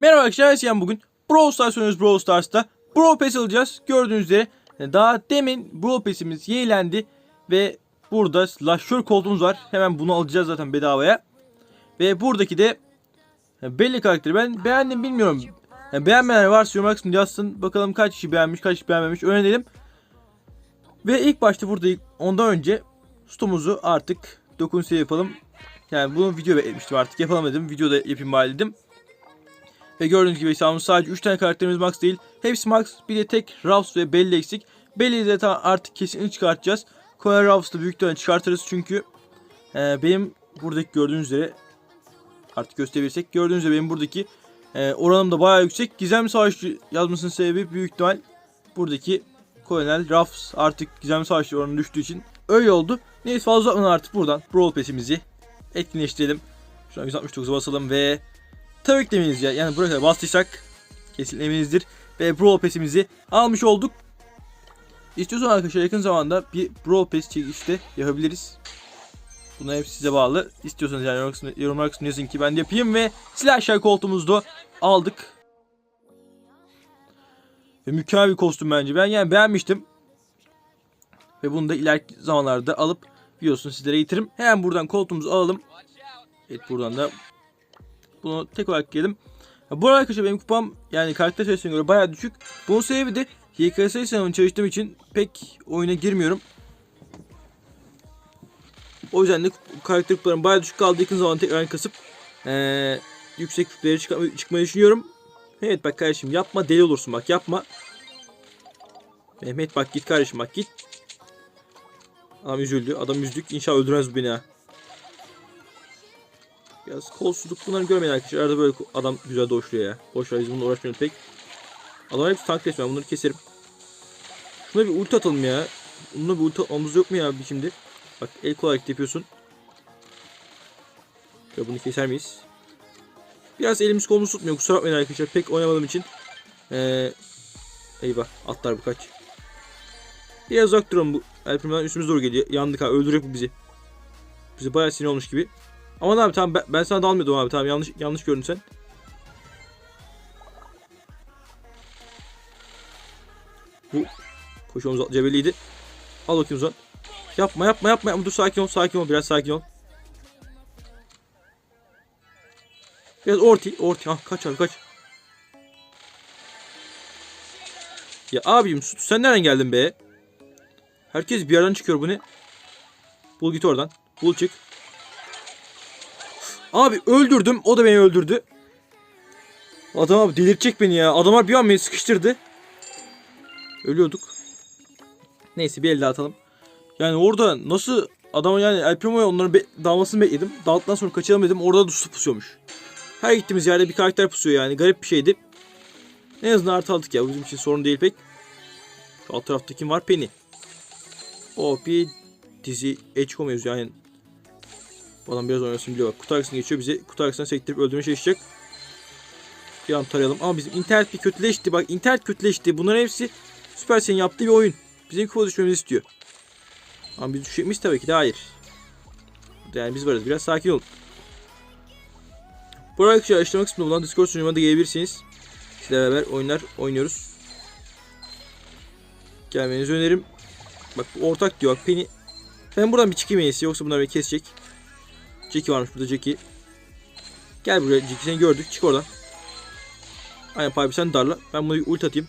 Merhaba arkadaşlar, ben bugün Brawl Stars oynuyoruz Brawl Stars'ta. Brawl Pass alacağız. Gördüğünüz üzere e, daha demin Brawl Pass'imiz yenilendi ve burada Lasher koltuğumuz var. Hemen bunu alacağız zaten bedavaya. Ve buradaki de e, belli karakteri ben beğendim bilmiyorum. Yani beğenmeyenler varsa yorumlar kısmında yazsın. Bakalım kaç kişi beğenmiş, kaç kişi beğenmemiş öğrenelim. Ve ilk başta burada ondan önce stumuzu artık dokunsiye yapalım. Yani bunu video beklemiştim artık yapalım dedim. Videoda yapayım bari dedim. Ve gördüğünüz gibi hesabımız sadece 3 tane karakterimiz max değil. Hepsi max. Bir de tek Rouse ve Belly eksik. Belly'yi de artık kesinlikle çıkartacağız. Colonel Rouse'da büyük ihtimalle çıkartırız çünkü e, benim buradaki gördüğünüz üzere artık gösterebilirsek gördüğünüz üzere benim buradaki e, oranım da bayağı yüksek. Gizemli Savaşçı yazmasının sebebi büyük ihtimal buradaki Colonel Ruffs artık Gizemli Savaşçı oranı düştüğü için öyle oldu. Neyse fazla uzatmadan artık buradan Brawl Pass'imizi etkinleştirelim. Şu an 169'a basalım ve tabii ki de eminiz ya. Yani buraya bastıysak kesin eminizdir. Ve Brawl Pass'imizi almış olduk. İstiyorsan arkadaşlar yakın zamanda bir Brawl Pass çekişte yapabiliriz. Bunlar hep size bağlı. İstiyorsanız yani yorumlar kısmına, yazın ki ben de yapayım ve silah aşağı koltuğumuzu da aldık. Ve mükemmel bir kostüm bence. Ben yani beğenmiştim. Ve bunu da ileriki zamanlarda alıp biliyorsun sizlere getiririm. Hemen buradan koltuğumuzu alalım. Evet buradan da bunu tek olarak giyelim. Ya bu arada arkadaşlar benim kupam yani karakter sayısına göre bayağı düşük. Bunun sebebi de YKS sınavını çalıştığım için pek oyuna girmiyorum. O yüzden de karakter kupalarım bayağı düşük kaldı. Yakın zamanda tekrar kasıp eee, yüksek kütlere çık- çıkmayı düşünüyorum. Evet bak kardeşim yapma deli olursun bak yapma. Mehmet bak git kardeşim bak git. Adam üzüldü. Adam üzdük. İnşallah öldürmez bu beni ha. Biraz kolsuzluk bunları görmeyin arkadaşlar. Arada böyle adam güzel doşluyor ya. Boş ver biz bununla uğraşmıyoruz pek. Adamlar hepsi tank resmen. Bunları keserim. Şuna bir ulti atalım ya. Bununla bir ulti atmamız yok mu ya bir şimdi? Bak el kol hareket yapıyorsun. Ya bunu keser miyiz? Biraz elimiz kolumuz tutmuyor. Kusura bakmayın arkadaşlar. Pek oynamadığım için. Ee, eyvah. Atlar bu kaç. Biraz uzak duralım bu. Elprimden üstümüze doğru geliyor. Yandık ha. Öldürecek bu bizi. Bize bayağı sinir olmuş gibi. Aman abi tamam ben, ben sana dalmıyordum abi tamam yanlış yanlış gördün sen. Bu koşumuz cebeliydi. Al bakayım o zaman. Yapma yapma yapma dur sakin ol sakin ol biraz sakin ol. Biraz orti orti ha kaç abi kaç. Ya abim sen nereden geldin be? Herkes bir yerden çıkıyor bu ne? Bul git oradan. Bul çık. Abi öldürdüm. O da beni öldürdü. Adam abi delirtecek beni ya. Adamlar bir an beni sıkıştırdı. Ölüyorduk. Neyse bir el daha atalım. Yani orada nasıl adam yani El Primo'ya onların be- dalmasını bekledim. Daldıktan sonra kaçalım dedim. Orada da su pusuyormuş. Her gittiğimiz yerde bir karakter pusuyor yani. Garip bir şeydi. En azından artı aldık ya. Bizim için sorun değil pek. Şu alt tarafta kim var? Penny. O bir dizi Edgecom yazıyor yani. Bu biraz oynasın biliyor. Kutu arkasına geçiyor bizi kutu arkasına sektirip öldürmeye çalışacak. Bir an tarayalım ama bizim internet bir kötüleşti. Bak internet kötüleşti. Bunların hepsi Supercell'in yaptığı bir oyun. Bizim kupa düşmemizi istiyor. Ama biz düşecek tabii ki de hayır. Yani biz varız biraz sakin olun. Bu arkadaşlar açıklama kısmında bulunan Discord sunucuma da gelebilirsiniz. Sizlerle beraber oyunlar oynuyoruz. Gelmenizi öneririm. Bak ortak diyor. Bak Penny. Ben buradan bir çıkayım en yoksa bunlar beni kesecek. Jackie varmış burada Jackie. Gel buraya Jackie seni gördük çık oradan. Aynen Piper sen darla. Ben bunu ult atayım.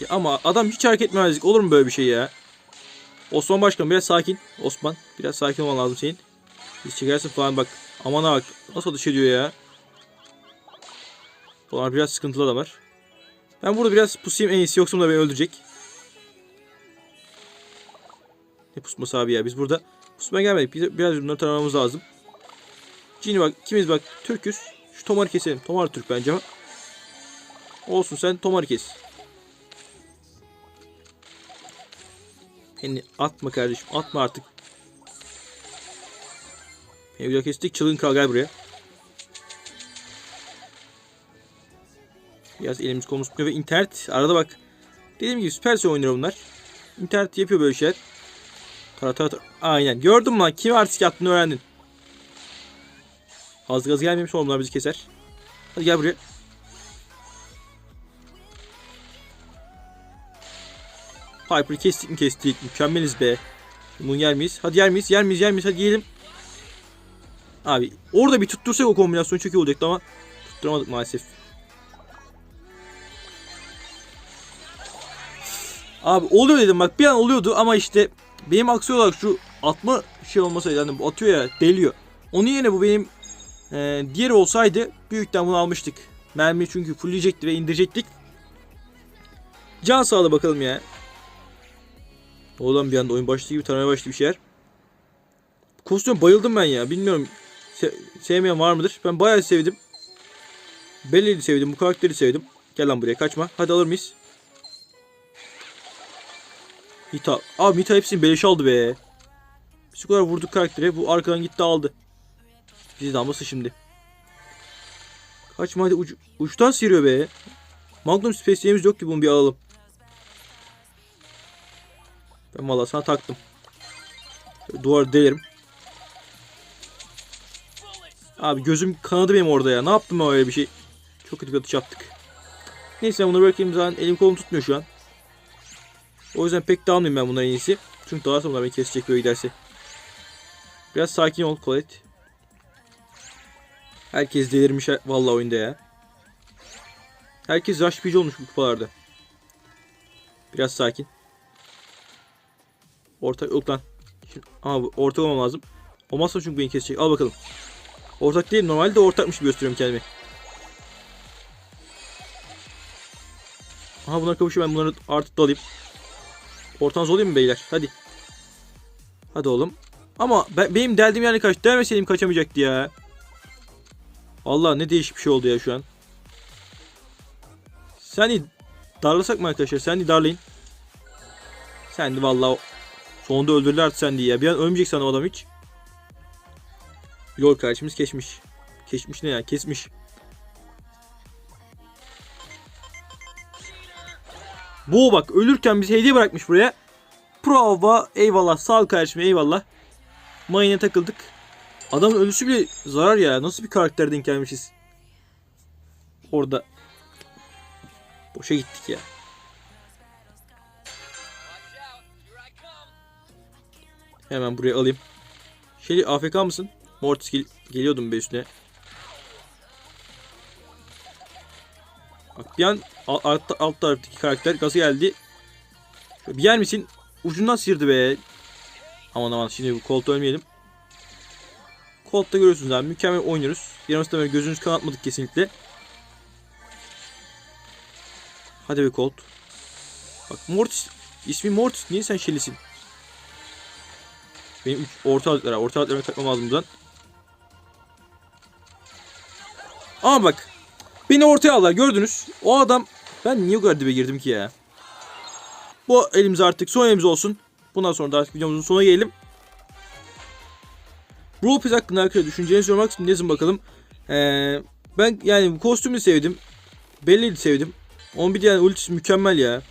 Ya ama adam hiç hareket etmemezlik olur mu böyle bir şey ya? Osman Başkan biraz sakin. Osman biraz sakin olman lazım senin. Biz çekersin falan bak. Aman bak. Nasıl atış ediyor ya. Bunlar biraz sıkıntılı adamlar. Ben burada biraz pusayım en iyisi yoksa bunlar beni öldürecek. Ne pusması abi ya biz burada pusmaya gelmedik. Biz biraz bunları tanımamız lazım. Cini bak ikimiz bak Türküz. Şu Tomar'ı keselim. Tomar Türk bence. Olsun sen Tomar'ı kes. Beni atma kardeşim atma artık. Beni güzel kestik. Çılgın kal gel buraya. Biraz elimiz kolumuz ve internet arada bak. Dediğim gibi süperse oynuyor bunlar. İnternet yapıyor böyle şeyler. Tara tara tara. Aynen. Gördün mü lan? Kim artistik attığını öğrendin. Az gaz gelmemiş onlar bizi keser. Hadi gel buraya. Piper'ı kestik mi kestik. Mükemmeliz be. Bunu yer miyiz? Hadi yer miyiz? Yer miyiz? Yer miyiz? Hadi yiyelim. Abi orada bir tuttursak o kombinasyon çok iyi olacaktı ama tutturamadık maalesef. Abi oluyor dedim bak bir an oluyordu ama işte benim aksi olarak şu atma şey olmasaydı hani bu atıyor ya deliyor. Onun yerine bu benim e, diğeri olsaydı büyükten bunu almıştık. Mermi çünkü fullleyecekti ve indirecektik. Can sağla bakalım ya. Oğlum bir anda oyun başladı gibi taramaya başladı bir şeyler. Kostüm bayıldım ben ya. Bilmiyorum se- sevmeyen var mıdır? Ben bayağı sevdim. Belli'yi sevdim. Bu karakteri sevdim. Gel lan buraya kaçma. Hadi alır mıyız? Mita. Abi Mita hepsini beleş aldı be. Biz o kadar vurduk karaktere. Bu arkadan gitti aldı. Bizi damlası şimdi. Kaçma hadi ucu, uçtan sıyırıyor be. Magnum spesiyemiz yok ki bunu bir alalım. Ben valla sana taktım. Duvar delerim. Abi gözüm kanadı benim orada ya. Ne yaptım ben öyle bir şey? Çok kötü bir atış yaptık. Neyse bunu bırakayım zaten elim kolum tutmuyor şu an. O yüzden pek de almayayım ben bunları en iyisi. Çünkü daha sonra beni kesecek böyle giderse. Biraz sakin ol Colette. Herkes delirmiş vallahi oyunda ya. Herkes rush olmuş bu kupalarda. Biraz sakin. Ortak yok lan. Şimdi, ortak olmam lazım. Olmazsa çünkü beni kesecek. Al bakalım. Ortak değil normalde ortakmış gibi gösteriyorum kendimi. Aha bunlar kavuşuyor ben bunları artık da alayım. Ortanız olayım mı beyler? Hadi. Hadi oğlum. Ama ben, benim deldim yani kaç. Demeseydim kaçamayacaktı ya. Allah ne değişik bir şey oldu ya şu an. Sen de darlasak mı arkadaşlar? Sen de darlayın. Sen de vallahi sonunda öldürdüler sen diye ya. Bir an ölmeyecek sandım adam hiç. Yol kardeşimiz kesmiş. Kesmiş ne ya? Kesmiş. Bu bak ölürken bizi hediye bırakmış buraya. Prova eyvallah sağ ol kardeşim eyvallah. Mayına takıldık. Adamın ölüsü bile zarar ya. Nasıl bir karakter denk gelmişiz. Orada. Boşa gittik ya. Hemen buraya alayım. Şey AFK mısın? Mortis gel geliyordum be üstüne. Bak bir an alt, alt, taraftaki karakter gazı geldi. Şöyle bir yer misin? Ucundan sıyırdı be. Aman aman şimdi bu koltuğa ölmeyelim. Colt'ta görüyorsunuz abi mükemmel oynuyoruz. Yanımızda böyle gözünüz kanatmadık kesinlikle. Hadi be Colt. Bak Mortis. ismi Mortis. Niye sen şelisin? Benim üç orta aletler Orta aletlerime takmam lazım buradan. Ama bak. Beni ortaya aldılar gördünüz. O adam. Ben niye o kadar dibe girdim ki ya? Bu elimiz artık son elimiz olsun. Bundan sonra da artık videomuzun sonuna gelelim. Brawl Pass hakkında arkadaşlar düşüncelerinizi için yazın bakalım. Ee, ben yani kostümü sevdim. Belli'yi sevdim. Onun bir de yani ultisi mükemmel ya.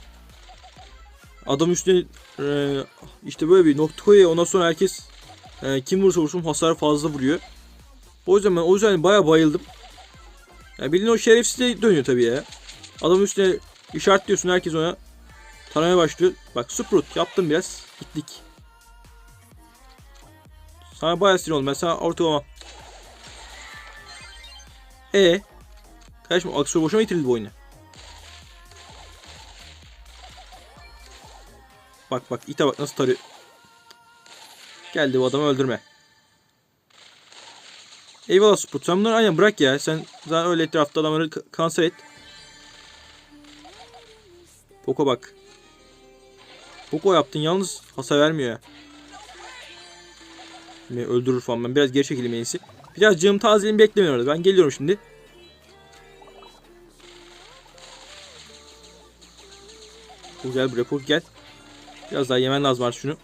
Adam üstüne e, işte böyle bir nokta koyuyor. Ondan sonra herkes e, kim vurursa vursun hasar fazla vuruyor. O yüzden ben o yüzden baya bayıldım. Yani bildiğin o şerefsiz de dönüyor tabii ya. Adam üstüne işaretliyorsun herkes ona taramaya başlıyor. Bak Sprout yaptım biraz. Gittik. Sana bayağı sinir oldum. Ben sana ortalama. E Kardeşim aksiyonu boşuna getirildi bu oyuna. Bak bak ite bak nasıl tarıyor. Geldi bu adamı öldürme. Eyvallah Sput. Sen bunları aynen bırak ya. Sen zaten öyle etrafta adamları kanser et. Poco bak. Poco yaptın yalnız hasar vermiyor ya. Beni öldürür falan. Ben biraz geri çekileyim en. Biraz canım tazeliğimi beklemiyorum orada. Ben geliyorum şimdi. Pul gel buraya gel. Biraz daha yemen lazım artık şunu.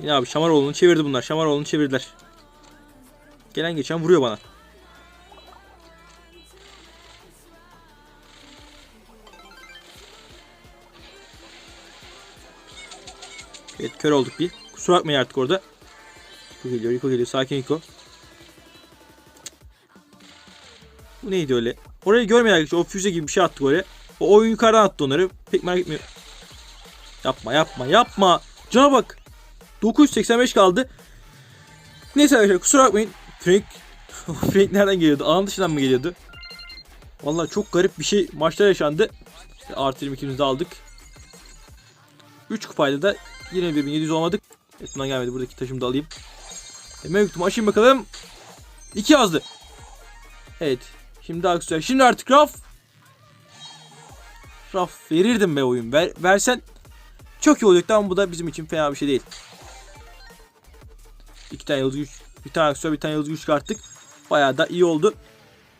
Yine abi Şamaroğlu'nu çevirdi bunlar. Şamaroğlu'nu çevirdiler. Gelen geçen vuruyor bana. Evet kör olduk bir. Kusura bakmayın artık orada. Yuko geliyor, Yuko geliyor. Sakin Yuko. Bu neydi öyle? Orayı görmeyen arkadaşlar o füze gibi bir şey attık oraya. O oyun yukarıdan attı onları. Pek merak etmiyorum. Yapma yapma yapma. Cana bak. 985 kaldı. Neyse arkadaşlar kusura bakmayın. Frank Frank nereden geliyordu? Alan dışından mı geliyordu? Vallahi çok garip bir şey maçta yaşandı. Artı 22'mizi de aldık. 3 kupayla da yine 1700 olmadık. Bundan gelmedi. Buradaki taşımı da alayım. E, mevcutumu açayım bakalım. 2 yazdı. Evet. Şimdi daha güzel. Şimdi artık raf. Raf verirdim be oyun. Ver, versen çok iyi olacaktı ama bu da bizim için fena bir şey değil. İki tane yıldız güç, bir tane aksesuar, bir tane yıldız güç çıkarttık. Bayağı da iyi oldu.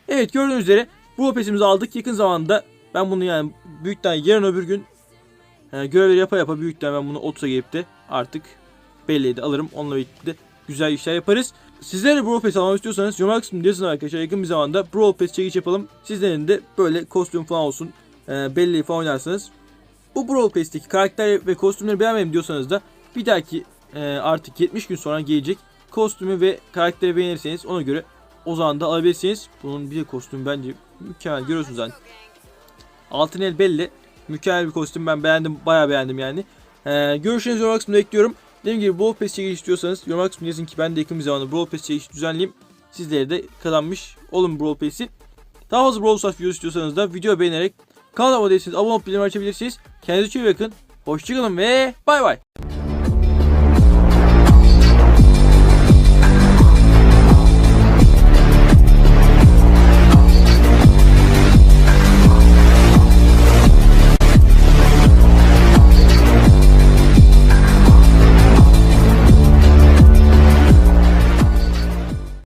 Evet gördüğünüz üzere bu pesimizi aldık. Yakın zamanda ben bunu yani büyükten yarın öbür gün e, görevleri yapa yapa büyükten ben bunu 30'a gelip de artık belleği de alırım. Onunla birlikte de güzel işler yaparız. Sizler de Brawl Pass almak istiyorsanız yorumlar kısmında yazın arkadaşlar. Yakın bir zamanda Brawl Pass çekiş yapalım. Sizlerin de böyle kostüm falan olsun. E, belleği falan oynarsanız. Bu Brawl Pass'teki karakter ve kostümleri beğenmedim diyorsanız da bir dahaki e, artık 70 gün sonra gelecek kostümü ve karakteri beğenirseniz ona göre o zaman da alabilirsiniz. Bunun bir kostüm bence mükemmel görüyorsunuz zaten. Altın el belli. Mükemmel bir kostüm ben beğendim bayağı beğendim yani. Ee, görüşlerinizi yorumlar kısmında ekliyorum. Dediğim gibi Brawl Pass çekilişi istiyorsanız yorumlar kısmına yazın ki ben de yakın bir zamanda Brawl Pass çekilişi düzenleyeyim. Sizlere de kazanmış olun Brawl Pass'i. Daha fazla Brawl Stars videosu istiyorsanız da video beğenerek kanala abone değilseniz abone olup bildirim açabilirsiniz. Kendinize çok iyi bakın. Hoşçakalın ve bay bay.